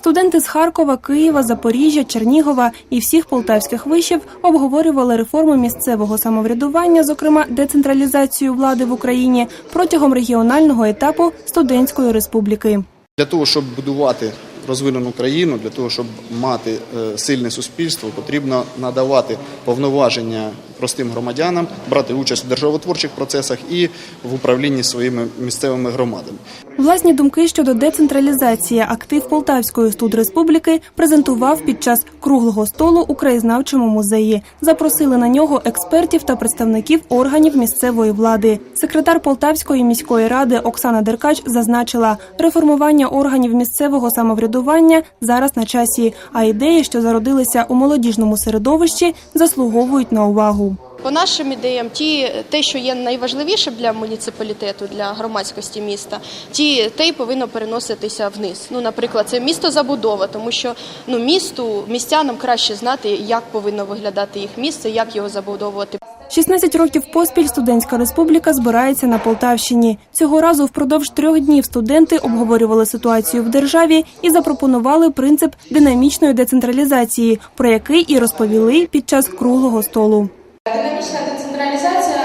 Студенти з Харкова, Києва, Запоріжжя, Чернігова і всіх полтавських вишів обговорювали реформу місцевого самоврядування, зокрема децентралізацію влади в Україні протягом регіонального етапу студентської республіки. Для того, щоб будувати розвинену країну, для того, щоб мати е, сильне суспільство, потрібно надавати повноваження простим громадянам, брати участь у державотворчих процесах і в управлінні своїми місцевими громадами. Власні думки щодо децентралізації актив Полтавської студреспубліки презентував під час круглого столу у краєзнавчому музеї. Запросили на нього експертів та представників органів місцевої влади. Секретар Полтавської міської ради Оксана Деркач зазначила, реформування органів місцевого самоврядування зараз на часі, а ідеї, що зародилися у молодіжному середовищі, заслуговують на увагу. По нашим ідеям, ті те, що є найважливішим для муніципалітету, для громадськості міста, ті те й повинно переноситися вниз. Ну, наприклад, це містозабудова, тому що ну місту містянам краще знати, як повинно виглядати їх місце, як його забудовувати. 16 років поспіль студентська республіка збирається на Полтавщині. Цього разу впродовж трьох днів студенти обговорювали ситуацію в державі і запропонували принцип динамічної децентралізації, про який і розповіли під час круглого столу. Динамічна децентралізація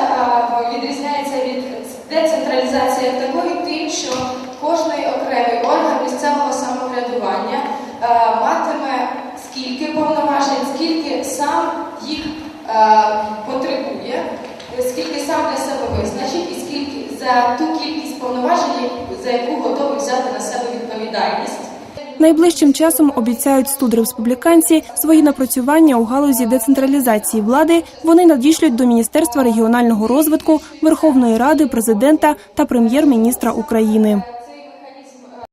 відрізняється від децентралізації як такої тим, що кожний окремий орган місцевого самоврядування матиме скільки повноважень, скільки сам їх потребує, скільки сам для себе визначить, і скільки за ту кількість повноважень, за яку готовий взяти на себе відповідальність. Найближчим часом обіцяють студ республіканці свої напрацювання у галузі децентралізації влади. Вони надішлють до Міністерства регіонального розвитку, Верховної Ради, президента та прем'єр-міністра України.